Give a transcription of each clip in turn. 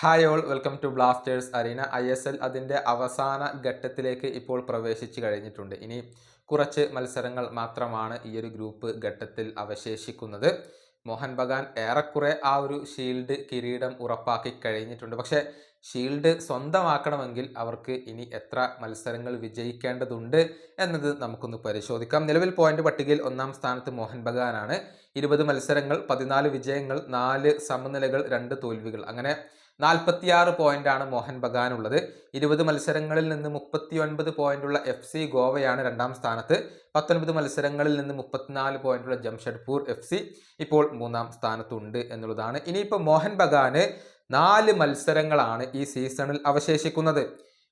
Hi all welcome to Blasters arena I S L അതിന്റെ അവസാന ഘട്ടത്തിലേക്ക് ഇപ്പോൾ പ്രവേശിച്ചു കഴിഞ്ഞിട്ടുണ്ട്. ഇനി കുറച്ച് മത്സരങ്ങൾ മാത്രമാണ് ഈ ഒരു ഗ്രൂപ്പ് ഘട്ടത്തിൽ അവശേഷിക്കുന്നത്. മോഹൻ ബഗാൻ ഏറെക്കുറെ ആ ഒരു ഷീൽഡ് കിരീടം ഉറപ്പാക്കി കഴിഞ്ഞിട്ടുണ്ട്. പക്ഷേ ഷീൽഡ് സ്വന്തമാക്കണമെങ്കിൽ അവർക്ക് ഇനി എത്ര മത്സരങ്ങൾ വിജയിക്കേണ്ടതുണ്ട് എന്നത് നമുക്കൊന്ന് പരിശോധിക്കാം. നിലവിൽ പോയിന്റ് പട്ടികയിൽ ഒന്നാം സ്ഥാനത്ത് മോഹൻ ബഗാനാണ്. ഇരുപത് മത്സരങ്ങൾ പതിനാല് വിജയങ്ങൾ നാല് സമനിലകൾ രണ്ട് തോൽവികൾ. അങ്ങനെ നാൽപ്പത്തിയാറ് പോയിന്റാണ് മോഹൻ ബഗാൻ ഉള്ളത്. ഇരുപത് മത്സരങ്ങളിൽ നിന്ന് മുപ്പത്തി ഒൻപത് പോയിന്റുള്ള എഫ് സി ഗോവയാണ് രണ്ടാം സ്ഥാനത്ത്. പത്തൊൻപത് മത്സരങ്ങളിൽ നിന്ന് മുപ്പത്തിനാല് പോയിന്റുള്ള ജംഷഡ്പൂർ എഫ് സി ഇപ്പോൾ മൂന്നാം സ്ഥാനത്തുണ്ട് എന്നുള്ളതാണ്. ഇനിയിപ്പോൾ മോഹൻ ബഗാന് നാല് മത്സരങ്ങളാണ് ഈ സീസണിൽ അവശേഷിക്കുന്നത്.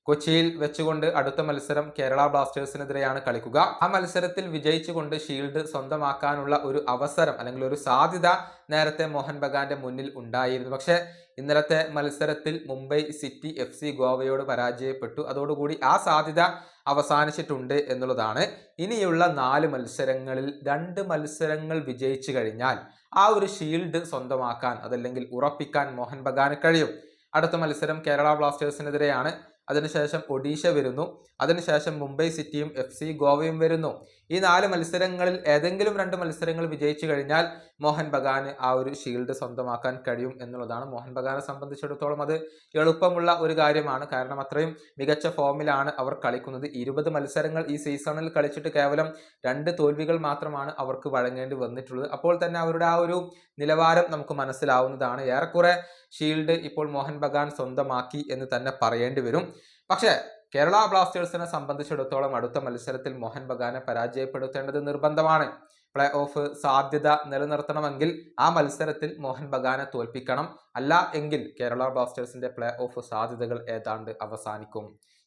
കൊച്ചിയിൽ വെച്ചുകൊണ്ട് അടുത്ത മത്സരം കേരള ബ്ലാസ്റ്റേഴ്സിനെതിരെയാണ് കളിക്കുക. ആ മത്സരത്തിൽ വിജയിച്ചുകൊണ്ട് ഷീൽഡ് സ്വന്തമാക്കാനുള്ള ഒരു അവസരം അല്ലെങ്കിൽ ഒരു സാധ്യത നേരത്തെ മോഹൻ ബഗാന്റെ മുന്നിൽ ഉണ്ടായിരുന്നു. പക്ഷേ ഇന്നലത്തെ മത്സരത്തിൽ മുംബൈ സിറ്റി എഫ് സി ഗോവയോട് പരാജയപ്പെട്ടു. അതോടുകൂടി ആ സാധ്യത അവസാനിച്ചിട്ടുണ്ട് എന്നുള്ളതാണ്. ഇനിയുള്ള നാല് മത്സരങ്ങളിൽ രണ്ട് മത്സരങ്ങൾ വിജയിച്ചു കഴിഞ്ഞാൽ ആ ഒരു ഷീൽഡ് സ്വന്തമാക്കാൻ അതല്ലെങ്കിൽ ഉറപ്പിക്കാൻ മോഹൻ ബഗാന് കഴിയും. അടുത്ത മത്സരം കേരള ബ്ലാസ്റ്റേഴ്സിനെതിരെയാണ് അതിനുശേഷം ഒഡീഷ വരുന്നു. അതിനുശേഷം മുംബൈ സിറ്റിയും എഫ് സി ഗോവയും വരുന്നു. ഈ നാല് മത്സരങ്ങളിൽ ഏതെങ്കിലും രണ്ട് മത്സരങ്ങൾ വിജയിച്ചു കഴിഞ്ഞാൽ മോഹൻ ബഗാന് ആ ഒരു ഷീൽഡ് സ്വന്തമാക്കാൻ കഴിയും എന്നുള്ളതാണ്. മോഹൻ ബഗാനെ സംബന്ധിച്ചിടത്തോളം അത് എളുപ്പമുള്ള ഒരു കാര്യമാണ്. കാരണം അത്രയും മികച്ച ഫോമിലാണ് അവർ കളിക്കുന്നത്. ഇരുപത് മത്സരങ്ങൾ ഈ സീസണിൽ കളിച്ചിട്ട് കേവലം രണ്ട് തോൽവികൾ മാത്രമാണ് അവർക്ക് വഴങ്ങേണ്ടി വന്നിട്ടുള്ളത്. അപ്പോൾ തന്നെ അവരുടെ ആ ഒരു നിലവാരം നമുക്ക് മനസ്സിലാവുന്നതാണ്. ഏറെക്കുറെ ഷീൽഡ് ഇപ്പോൾ മോഹൻ ബഗാൻ സ്വന്തമാക്കി എന്ന് തന്നെ പറയേണ്ടി വരും. പക്ഷേ കേരള ബ്ലാസ്റ്റേഴ്സിനെ സംബന്ധിച്ചിടത്തോളം അടുത്ത മത്സരത്തിൽ മോഹൻ ബഗാനെ പരാജയപ്പെടുത്തേണ്ടത് നിർബന്ധമാണ്. പ്ലേ ഓഫ് സാധ്യത നിലനിർത്തണമെങ്കിൽ ആ മത്സരത്തിൽ മോഹൻ ബഗാനെ തോൽപ്പിക്കണം. അല്ല എങ്കിൽ കേരള ബ്ലാസ്റ്റേഴ്സിന്റെ പ്ലേ ഓഫ് സാധ്യതകൾ ഏതാണ്ട് അവസാനിക്കും.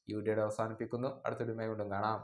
ഈ വീഡിയോയുടെ അവസാനിപ്പിക്കുന്നു. അടുത്തൊരു വീണ്ടും കാണാം.